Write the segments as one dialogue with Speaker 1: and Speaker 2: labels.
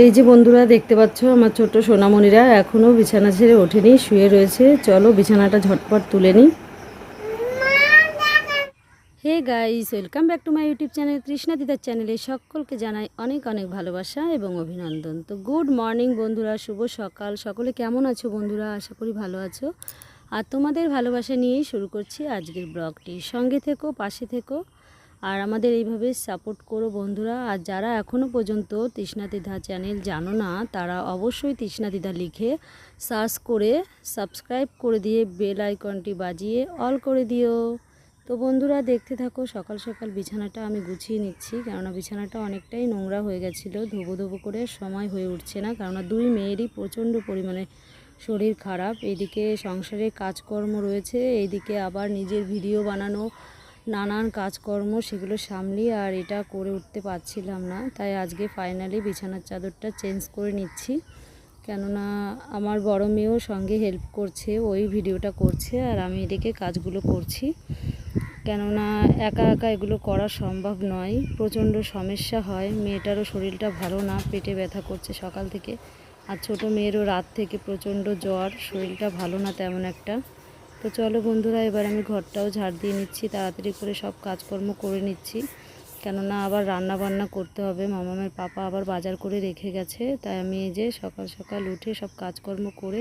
Speaker 1: এই যে বন্ধুরা দেখতে পাচ্ছ, আমার ছোট্ট সোনামণিরা এখনও বিছানা ছেড়ে ওঠেনি, শুয়ে রয়েছে। চলো বিছানাটা ঝটপট তুলে নিই। Hey guys welcome back to my YouTube channel Krishna দিদার চ্যানেলে সকলকে জানাই অনেক অনেক ভালোবাসা এবং অভিনন্দন। তো গুড মর্নিং বন্ধুরা, শুভ সকাল। সকলে কেমন আছো বন্ধুরা? আশা করি ভালো আছো। আর তোমাদের ভালোবাসা নিয়েই শুরু করছি আজকের ব্লগটি। সঙ্গে থেকো, পাশে থেকো। আর আমাদের এইভাবে সাপোর্ট করো বন্ধুরা। আর যারা এখনও পর্যন্ত তৃষ্ণা দিদা চ্যানেল জানো না, তারা অবশ্যই তৃষ্ণা দিদা লিখে সার্চ করে সাবস্ক্রাইব করে দিয়ে বেল আইকনটি বাজিয়ে অল করে দিও। তো বন্ধুরা, দেখতে থাকো, সকাল সকাল বিছানাটা আমি গুছিয়ে নিচ্ছি, কেননা বিছানাটা অনেকটাই নোংরা হয়ে গেছিল, ধোবো ধোবো করে সময় হয়ে উঠছে না, কেননা দুই মেয়েরই প্রচণ্ড পরিমাণে শরীর খারাপ। এদিকে সংসারে কাজকর্ম রয়েছে, এইদিকে আবার নিজের ভিডিও বানানো নানান কাজকর্ম সেগুলো সামলি আর এটা করে উঠতে পারছিলাম না। তাই আজকে ফাইনালি বিছানার চাদরটা চেঞ্জ করে নিচ্ছি। কেননা আমার বড় মেয়েও সঙ্গে হেল্প করছে, ওই ভিডিওটা করছে আর আমি এদিকে কাজগুলো করছি। কেননা একা একা এগুলো করা সম্ভব নয়, প্রচণ্ড সমস্যা হয়, মেয়েটারও শরীরটা ভালো না, পেটে ব্যথা করছে সকাল থেকে। আর ছোটো মেয়েরও রাত থেকে প্রচণ্ড জ্বর, শরীরটা ভালো না তেমন একটা। তো চলো বন্ধুরা, এবার আমি ঘরটাও ঝাড় দিয়ে নিচ্ছি, তাড়াতাড়ি করে সব কাজকর্ম করে নিচ্ছি। কেননা আবার রান্না বান্না করতে হবে, মামামের পাপা আবার বাজার করে রেখে গেছে, তাই আমি এই যে সকাল সকাল উঠে সব কাজকর্ম করে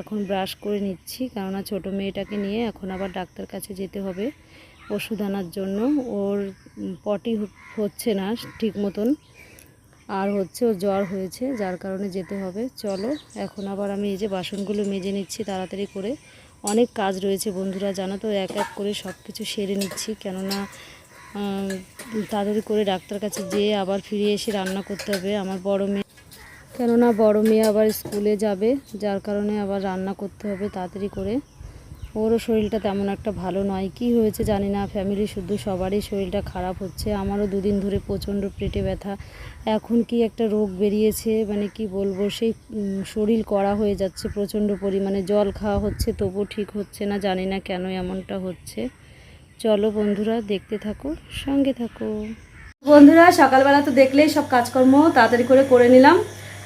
Speaker 1: এখন ব্রাশ করে নিচ্ছি। কেননা ছোট মেয়েটাকে নিয়ে এখন আবার ডাক্তার কাছে যেতে হবে ওষুধ আনার জন্য। ওর পটি হচ্ছে না ঠিক মতন, আর হচ্ছে ওর জ্বর হয়েছে, যার কারণে যেতে হবে। চলো, এখন আবার আমি এই যে বাসনগুলো মেজে নিচ্ছি তাড়াতাড়ি করে। অনেক কাজ রয়েছে বন্ধুরা, জানো তো, এক এক করে সব কিছু সেরে নিচ্ছি। কেননা তাড়াতাড়ি করে ডাক্তার কাছে যেয়ে আবার ফিরে এসে রান্না করতে হবে আমার বড় মেয়ে। কেননা, বড় মেয়ে আবার স্কুলে যাবে, যার কারণে আবার রান্না করতে হবে তাড়াতাড়ি করে। ওরও শরীরটা তেমন একটা ভালো নয়। কি হয়েছে জানি না। ফ্যামিলি শুদ্ধ সবারই শরীরটা খারাপ হচ্ছে। আমারও দুদিন ধরে প্রচণ্ড পেটে ব্যথা। এখন কি একটা রোগ বেরিয়েছে মানে কি বলব, সেই শরীর কড়া হয়ে যাচ্ছে প্রচণ্ড পরিমাণে। জল খাওয়া হচ্ছে তবু ঠিক হচ্ছে না, জানি না কেন এমনটা হচ্ছে। চলো বন্ধুরা, দেখতে থাকো, সঙ্গে থাকো। বন্ধুরা, সকালবেলা তো দেখলেই সব কাজকর্ম তাড়াতাড়ি করে করে নিলাম।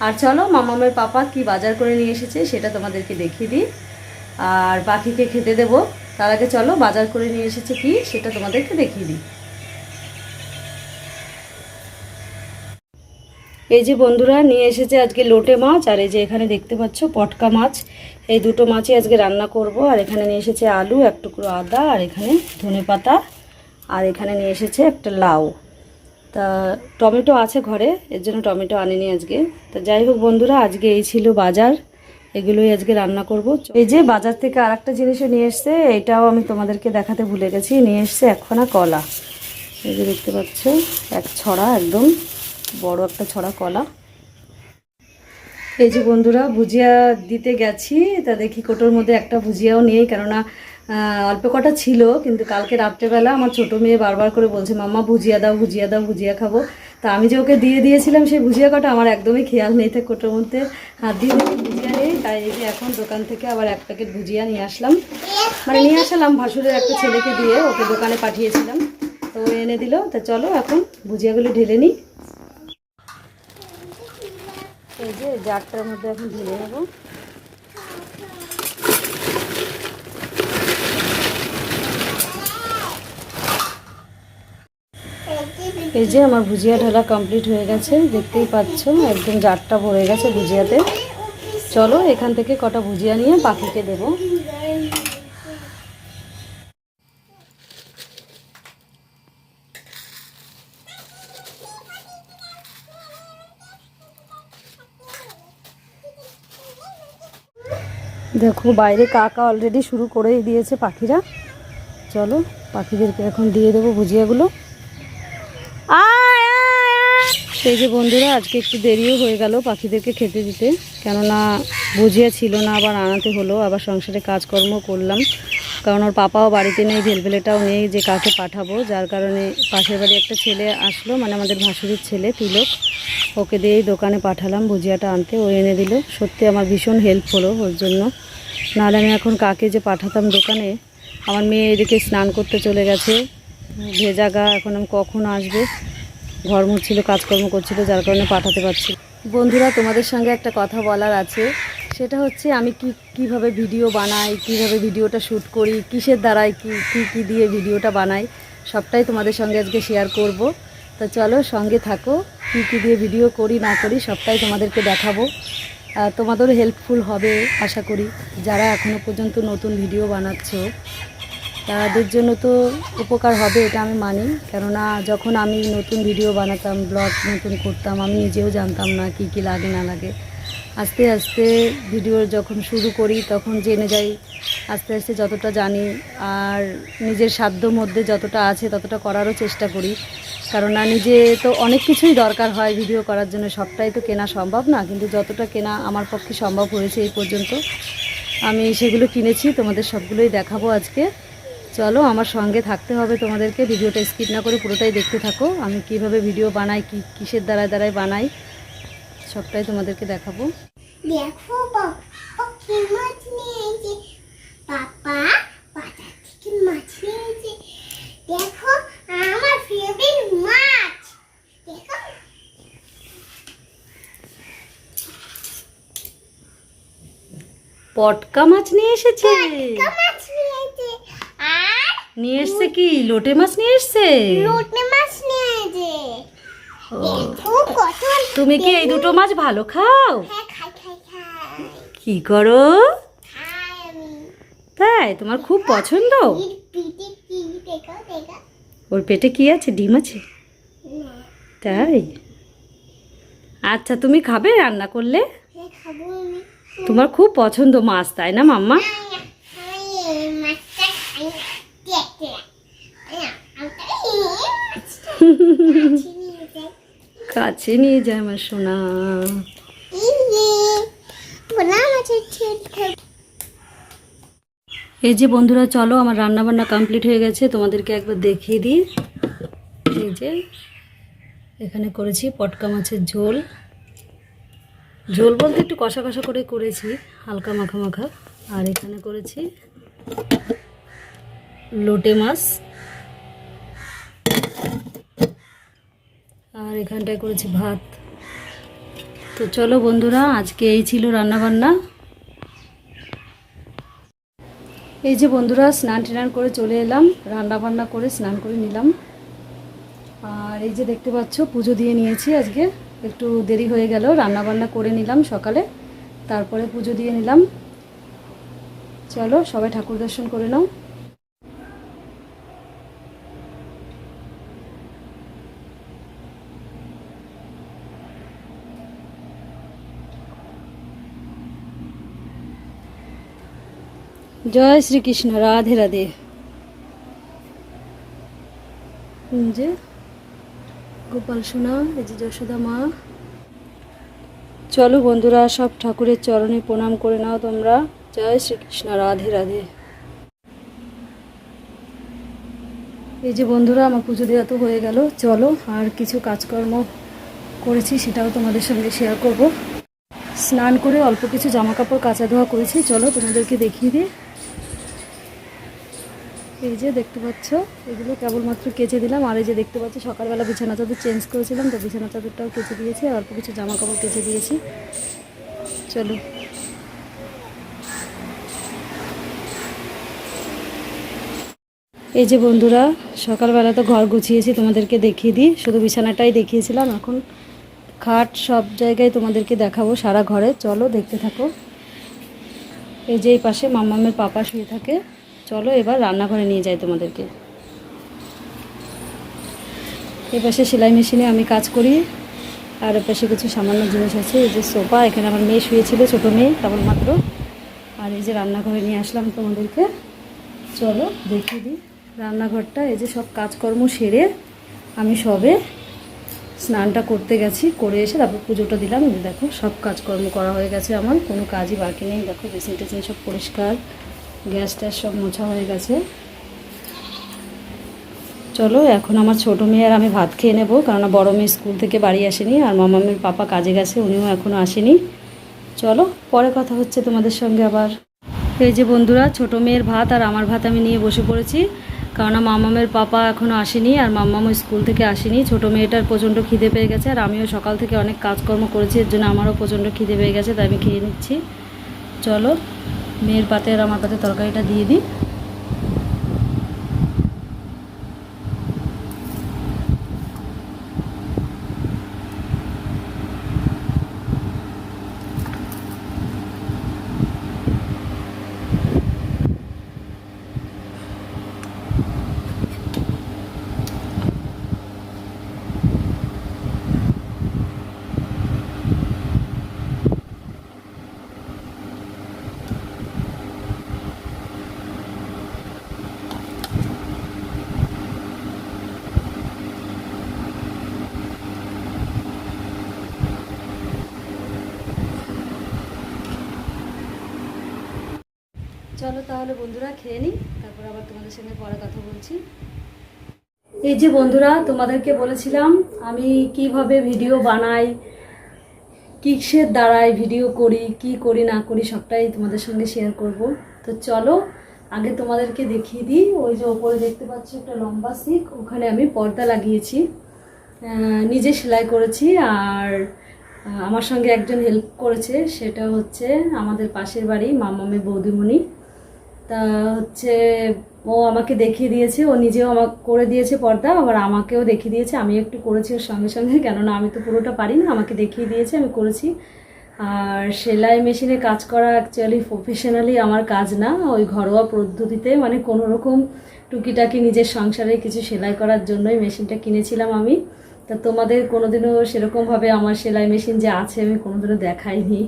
Speaker 1: আর চলো মামামের পাপা কি বাজার করে নিয়ে এসেছে সেটা তোমাদেরকে দেখিয়ে দিই। আর পাখিকে খেতে দেব। তার আগে চলো, বাজার করে নিয়ে এসেছে কি, সেটা তোমাদেরকে দেখিয়ে দিই। এই যে বন্ধুরা, নিয়ে এসেছে আজকে লোটে মাছ, আর এই যে এখানে দেখতে পাচ্ছ পটকা মাছ। এই দুটো মাছই আজকে রান্না করব, আর এখানে নিয়ে এসেছে আলু, এক টুকরো আদা, আর এখানে ধনে পাতা, আর এখানে নিয়ে এসেছে একটা লাউ। তা টমেটো আছে ঘরে, এর জন্য টমেটো আনিনি আজকে। তা যাই হোক বন্ধুরা, আজকে এই ছিল বাজার। এগুলোই আজকে রান্না করব। এই যে বাজার থেকে আর একটা জিনিসও নিয়ে এসছে, এটাও আমি তোমাদেরকে দেখাতে ভুলে গেছি। নিয়ে এসছে একখানা কলা। এই যে দেখতে পাচ্ছ, এক ছড়া একদম, বড় একটা ছড়া কলা। এই যে বন্ধুরা, ভুজিয়া দিতে গেছি, তা দেখি কোটোর মধ্যে একটা ভুজিয়াও নেই, কেননা অল্প কটা ছিল, কিন্তু কালকে রাত্রেবেলা আমার ছোটো মেয়ে বারবার করে বলছে, মাম্মা, ভুজিয়া দাও ভুজিয়া দাও, ভুজিয়া খাব। তা আমি যে ওকে দিয়ে দিয়েছিলাম সেই ভুজিয়া কটা, আমার একদমই খেয়াল নেই তাই কোটোর মধ্যে হাত দিয়ে তাই এই যে এখন দোকান থেকে আবার এক প্যাকেট ভুজিয়া নিয়ে আসলাম। মানে নিয়ে আসলাম ভাসুরের একটা ছেলেকে দিয়ে, ওকে দোকানে পাঠিয়েছিলাম। তো এনে দিল, তা চলো এখন ভুজিয়াগুলো ঢেলে নিই। এই যে জারটার মধ্যে এখন ঢেলে নেব। এই যে আমার ভুজিয়া ঢালা কমপ্লিট হয়ে গেছে, দেখতেই পাচ্ছ, একদম জারটা ভরে গেছে ভুজিয়াতে। চলো, এখান থেকে কটা ভুজিয়া নিয়ে পাখিকে দেবো। দেখো, বাইরে কাকা অলরেডি শুরু করেই দিয়েছে পাখিরা। চলো, পাখিদেরকে এখন দিয়ে দেবো ভুজিয়াগুলো। সেই যে বন্ধুরা, আজকে একটু দেরিও হয়ে গেল পাখিদেরকে খেতে দিতে। কেননা ভুজিয়া ছিল না, আবার আনাতে হলো, আবার সংসারে কাজকর্ম করলাম। কারণ ওর পাপাও বাড়িতে নেই, ভেলভেলেটাও নেই যে কাকে পাঠাবো। যার কারণে পাশের বাড়ি একটা ছেলে আসলো মানে আমাদের ভাসুরির ছেলে, তিলক। ওকে দিয়েই দোকানে পাঠালাম ভুজিয়াটা আনতে। ও এনে দিল। সত্যি আমার ভীষণ হেল্প হলো ওর জন্য। নাহলে আমি এখন কাকে যে পাঠাতাম দোকানে? আমার মেয়ে এদিকে স্নান করতে চলে গেছে। ভেজা গা এখন আমি কখন আসবে? ঘর মুছছিল কাজকর্ম করছিল, যার কারণে পাঠাতে পারছি। বন্ধুরা, তোমাদের সঙ্গে একটা কথা বলার আছে। সেটা হচ্ছে, আমি কি, কীভাবে ভিডিও বানাই, কীভাবে ভিডিওটা শ্যুট করি, কিসের দ্বারাই কি, কী কী দিয়ে ভিডিওটা বানাই, সবটাই তোমাদের সঙ্গে আজকে শেয়ার করব। তো চলো, সঙ্গে থাকো, কী কী দিয়ে ভিডিও করি, না করি, সবটাই তোমাদেরকে দেখাবো। তোমাদেরও হেল্পফুল হবে, আশা করি। যারা এখনও পর্যন্ত নতুন ভিডিও বানাচ্ছো তাদের জন্য তো উপকার হবে, এটা আমি মানি। কেননা যখন আমি নতুন ভিডিও বানাতাম ব্লগ নতুন করতাম, আমি নিজেও জানতাম না কি কি লাগে, না লাগে। আস্তে আস্তে ভিডিও যখন শুরু করি, তখন জেনে যাই, আস্তে আস্তে যতটা জানি আর নিজের সাধ্য মধ্যে যতটা আছে, ততটা করারও চেষ্টা করি। কেননা নিজে তো অনেক কিছুই দরকার হয় ভিডিও করার জন্য, সবটাই তো কেনা সম্ভব না। কিন্তু যতটা কেনা আমার পক্ষে সম্ভব হয়েছে এই পর্যন্ত, আমি সেগুলো কিনেছি, তোমাদের সবগুলোই দেখাবো আজকে। চলো আমার সঙ্গে থাকতে হবে তোমাদেরকে ভিডিওটা স্কিপ না করে পুরোটাই দেখতে থাকো। আমি কীভাবে ভিডিও বানাই কি কিসের দ্বারায় দ্বারাই বানাই সবটাই তোমাদেরকে দেখাবো।
Speaker 2: দেখো মাছ নিয়ে পাপা বাজার থেকে মাছ নিয়ে দেখো আমার ফেভারিট মাছ। দেখো।
Speaker 1: পটকা মাছ নিয়ে এসেছে?
Speaker 2: পটকা মাছ নিয়ে
Speaker 1: নিয়ে এসছে কি? লোটে মাছ নিয়ে এসছে?
Speaker 2: লোটে মাছ নিয়ে
Speaker 1: তুমি কি এই দুটো মাছ ভালো খাও?
Speaker 2: হ্যাঁ
Speaker 1: কি করো? তাই? তোমার খুব পছন্দ?
Speaker 2: দেখো দেখো।
Speaker 1: ওর পেটে কি আছে? ডিম আছে? তাই? আচ্ছা তুমি খাবে রান্না করলে?
Speaker 2: হ্যাঁ
Speaker 1: তোমার খুব পছন্দ মাছ তাই না মাম্মা? কাছে নিয়ে যায় আমার সোনা। এই যে বন্ধুরা, চলো আমার রান্না বান্না কমপ্লিট হয়ে গেছে। তোমাদেরকে একবার দেখিয়ে দিই। এই যে, এখানে করেছি পটকা মাছের ঝোল। ঝোল বলতে একটু কষা কষা করে করেছি, হালকা মাখা মাখা। আর এখানে করেছি লোটে মাছ আর এখানটায় করেছি ভাত। তো চলো বন্ধুরা, আজকে এই ছিল রান্নাবান্না। এই যে বন্ধুরা, স্নান টান করে চলে এলাম। রান্না বান্না করে স্নান করে নিলাম। আর এই যে দেখতে পাচ্ছ, পুজো দিয়ে নিয়েছি আজকে। একটু দেরি হয়ে গেল রান্না বান্না করে নিলাম সকালে। তারপরে পুজো দিয়ে নিলাম। চলো, সবাই ঠাকুর দর্শন করে নাও। জয় শ্রীকৃষ্ণ, রাধে রাধে। যে গোপাল সোনা, এই যে যশোদা মা। চলো বন্ধুরা, সব ঠাকুরের চরণে প্রণাম করে নাও তোমরা। জয় শ্রীকৃষ্ণ, রাধে রাধে। এই যে বন্ধুরা, আমার পুজো দেওয়া তো হয়ে গেল। চলো, আর কিছু কাজকর্ম করেছি, সেটাও তোমাদের সঙ্গে শেয়ার করব। স্নান করে অল্প কিছু জামা কাপড় কাচা ধোয়া করেছি। চলো তোমাদেরকে দেখিয়ে দিই। এই যে দেখতে পাচ্ছ, এগুলো কেবলমাত্র কেচে দিলাম। আর এই যে দেখতে পাচ্ছ, সকালবেলা বিছানা চাদর চেঞ্জ করেছিলাম, তো বিছানা চাদরটাও কেচে দিয়েছি, আর অল্প কিছু জামা কাপড় কেচে দিয়েছি। চলো। এই যে বন্ধুরা, সকালবেলা তো ঘর গুছিয়েছি, তোমাদেরকে দেখিয়ে দিই। শুধু বিছানাটাই দেখিয়েছিলাম, এখন খাট সব জায়গায় তোমাদেরকে দেখাবো, সারা ঘরে। চলো, দেখতে থাকো। এই যে এই পাশে মাম্মামের পাপা শুয়ে থাকে। চলো এবার রান্নাঘরে নিয়ে যাই তোমাদেরকে। এই পাশে সেলাই মেশিনে আমি কাজ করি, আর এ পাশে কিছু সামান্য জিনিস আছে, এই যে সোফা, এখানে আমার মেয়ে শুয়েছিল, ছোটো মেয়ে কেবলমাত্র আর এই যে রান্নাঘরে নিয়ে আসলাম তোমাদেরকে। চলো দেখিয়ে দিই রান্নাঘরটা, এই যে সব কাজকর্ম সেরে আমি সবে স্নানটা করতে গেছি, করে এসে তারপর পুজোটা দিলাম। দেখো সব কাজকর্ম করা হয়ে গেছে আমার, কোনো কাজই বাকি নেই। দেখো বেসিন টেসিন সব পরিষ্কার। গ্যাস ট্যাস সব মোছা হয়ে গেছে। চলো, এখন আমার ছোটো মেয়ে আর আমি ভাত খেয়ে নেব, কেননা বড়ো মেয়ে স্কুল থেকে বাড়ি আসেনি আর মামামের পাপা কাজে গেছে, উনিও এখনও আসেনি। চলো, পরে কথা হচ্ছে তোমাদের সঙ্গে আবার। এই যে বন্ধুরা, ছোটো মেয়ের ভাত আর আমার ভাত আমি নিয়ে বসে পড়েছি, কেননা মামামের পাপা এখনও আসেনি আর মাম্মামও স্কুল থেকে আসেনি। ছোটো মেয়েটার প্রচণ্ড খিদে পেয়ে গেছে আর আমিও সকাল থেকে অনেক কাজকর্ম করেছি, এর জন্য আমারও প্রচণ্ড খিদে পেয়ে গেছে, তাই আমি খেয়ে নিচ্ছি। চলো মেয়ের পাতে আর আমার পাতে তরকারিটা দিয়ে দিই। চলো তাহলে বন্ধুরা খেয়ে নিই, তারপর আবার তোমাদের সঙ্গে পরে কথা বলছি। এই যে বন্ধুরা, তোমাদেরকে বলেছিলাম আমি কীভাবে ভিডিও বানাই, কিসের দ্বারাই ভিডিও করি, কি করি, না করি, সবটাই তোমাদের সঙ্গে শেয়ার করব। তো চলো, আগে তোমাদেরকে দেখিয়ে দিই। ওই যে ওপরে দেখতে পাচ্ছ একটা লম্বা সিক ওখানে আমি পর্দা লাগিয়েছি। নিজে সেলাই করেছি আর আমার সঙ্গে একজন হেল্প করেছে, সেটা হচ্ছে আমাদের পাশের বাড়ি মামামের বৌদিমণি। তা হচ্ছে, ও আমাকে দেখিয়ে দিয়েছে, ও নিজেও আমাকে করে দিয়েছে পর্দা, আবার আমাকেও দেখিয়ে দিয়েছে আমি একটু করেছি ওর সঙ্গে সঙ্গে, কেননা আমি তো পুরোটা পারি না, আমাকে দেখিয়ে দিয়েছে, আমি করেছি। আর সেলাই মেশিনে কাজ করা অ্যাকচুয়ালি প্রফেশনালি আমার কাজ না, ওই ঘরোয়া পদ্ধতিতে মানে কোনো রকম টুকিটাকি নিজের সংসারে কিছু সেলাই করার জন্যই মেশিনটা কিনেছিলাম আমি। তা তোমাদের কোনোদিনও সেরকমভাবে আমার সেলাই মেশিন যে আছে আমি কোনোদিনও দেখাইনি।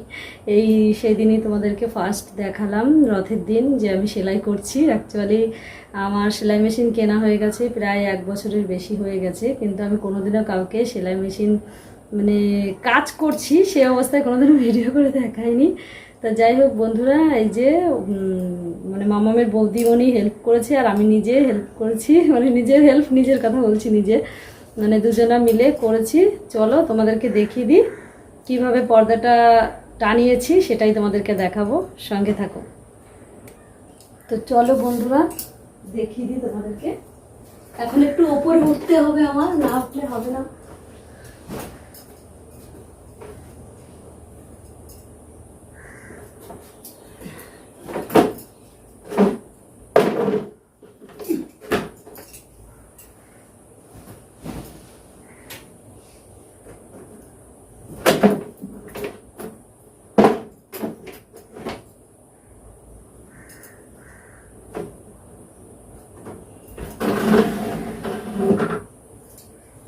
Speaker 1: এই সেই দিনই তোমাদেরকে ফার্স্ট দেখালাম, রথের দিন যে আমি সেলাই করছি। অ্যাকচুয়ালি আমার সেলাই মেশিন কেনা হয়ে গেছে, প্রায় এক বছরের বেশি হয়ে গেছে। কিন্তু আমি কোনোদিনও কাউকে সেলাই মেশিন মানে কাজ করছি, সে অবস্থায় কোনোদিনও ভিডিও করে দেখাইনি। তা যাই হোক বন্ধুরা, এই যে মানে মামামের বৌদি উনি হেল্প করেছে আর আমি নিজে হেল্প করেছি। মানে নিজের হেল্প নিজের কথা বলছি নিজে। মানে দুজনা মিলে করেছি। চলো তোমাদেরকে দেখিয়ে দিই কীভাবে পর্দাটা টানিয়েছি, সেটাই তোমাদেরকে দেখাবো। সঙ্গে থাকো। তো চলো বন্ধুরা, দেখিয়ে দিই তোমাদেরকে। এখন একটু ওপরে উঠতে হবে আমার, না উঠলে হবে না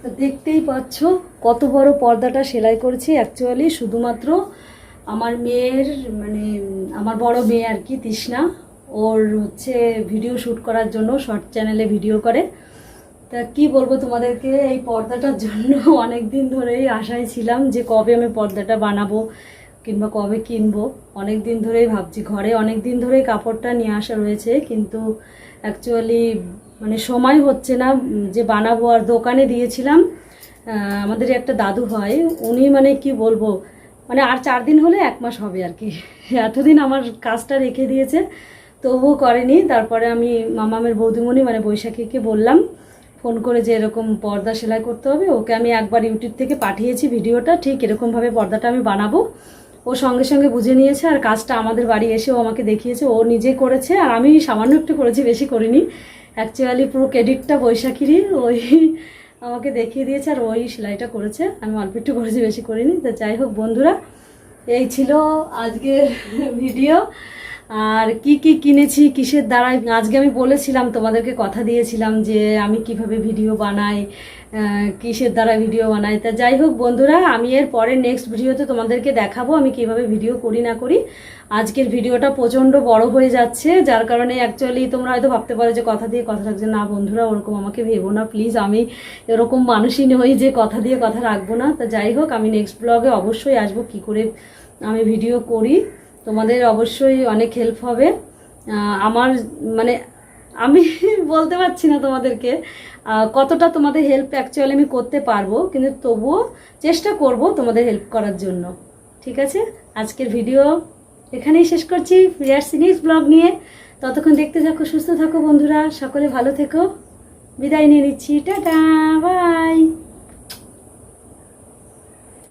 Speaker 1: তো দেখতেই পাচ্ছ? কত বড় পর্দাটা সেলাই করেছি অ্যাকচুয়ালি শুধুমাত্র আমার মেয়ের মানে আমার বড় মেয়ে আর কি, তৃষ্ণা। ওর হচ্ছে ভিডিও শ্যুট করার জন্য শর্ট চ্যানেলে ভিডিও করে। তা কি বলব তোমাদেরকে, এই পর্দাটার জন্য অনেক দিন ধরেই আশায় ছিলাম যে কবে আমি পর্দাটা বানাবো কিংবা কবে কিনবো। অনেক দিন ধরেই ভাবছি, ঘরে অনেক দিন ধরেই কাপড়টা নিয়ে আসা রয়েছে, কিন্তু অ্যাকচুয়ালি মানে সময় হচ্ছে না যে বানাবো। আর দোকানে দিয়েছিলাম আমাদের একটা দাদু হয়, উনি মানে কি বলব মানে আর চার দিন হলে এক মাস হবে আর কি। এতদিন আমার কাজটা রেখে দিয়েছে, তবুও করেনি। তারপরে আমি মামামের বৌদিমণি মানে বৈশাখীকে বললাম, ফোন করে যে এরকম পর্দা সেলাই করতে হবে, ওকে আমি একবার ইউটিউব থেকে পাঠিয়েছি ভিডিওটা, ঠিক এরকমভাবে পর্দাটা আমি বানাবো। ও সঙ্গে সঙ্গে বুঝে নিয়েছে আর কাজটা আমাদের বাড়ি এসে ও আমাকে দেখিয়েছে, ও নিজে করেছে, আর আমি সামান্য একটু করেছি, বেশি করিনি। অ্যাকচুয়ালি পুরো ক্রেডিটটা বৈশাখীরই, ওই আমাকে দেখিয়ে দিয়েছে আর ওই সেলাইটা করেছে। আমি অল্প একটু করেছি, বেশি করিনি। তো যাই হোক বন্ধুরা, এই ছিল আজকের ভিডিও আর কি কি কিনেছি, কিসের দ্বারা আজকে আমি বলেছিলাম, তোমাদেরকে কথা দিয়েছিলাম যে আমি কীভাবে ভিডিও বানাই কিসের দ্বারা ভিডিও বানাই। তা যাই হোক বন্ধুরা, আমি এর পরে নেক্সট ভিডিওতে তোমাদেরকে দেখাবো আমি কীভাবে ভিডিও করি না করি। আজকের ভিডিওটা প্রচণ্ড বড় হয়ে যাচ্ছে, যার কারণে অ্যাকচুয়ালি তোমরা হয়তো ভাবতে পারো যে কথা দিয়ে কথা রাখছে। না বন্ধুরা, ওরকম আমাকে ভেবো না প্লিজ আমি এরকম মানুষই নই যে কথা দিয়ে কথা রাখব না। তা যাই হোক, আমি নেক্সট ব্লগে অবশ্যই আসব কি করে আমি ভিডিও করি। তোমাদের অবশ্যই অনেক হেল্প হবে। আমার মানে আমি বলতে পারছি না তোমাদেরকে কতটা তোমাদের হেল্প অ্যাকচুয়ালি আমি করতে পারব, কিন্তু তবুও চেষ্টা করব তোমাদের হেল্প করার জন্য। ঠিক আছে? আজকের ভিডিও এখানেই শেষ করছি। ফিরে আসছি নেক্সট ব্লগ নিয়ে ততক্ষণ দেখতে থাকো, সুস্থ থাকো বন্ধুরা। সকলে ভালো থেকো। বিদায় নিয়ে নিচ্ছি। টাটা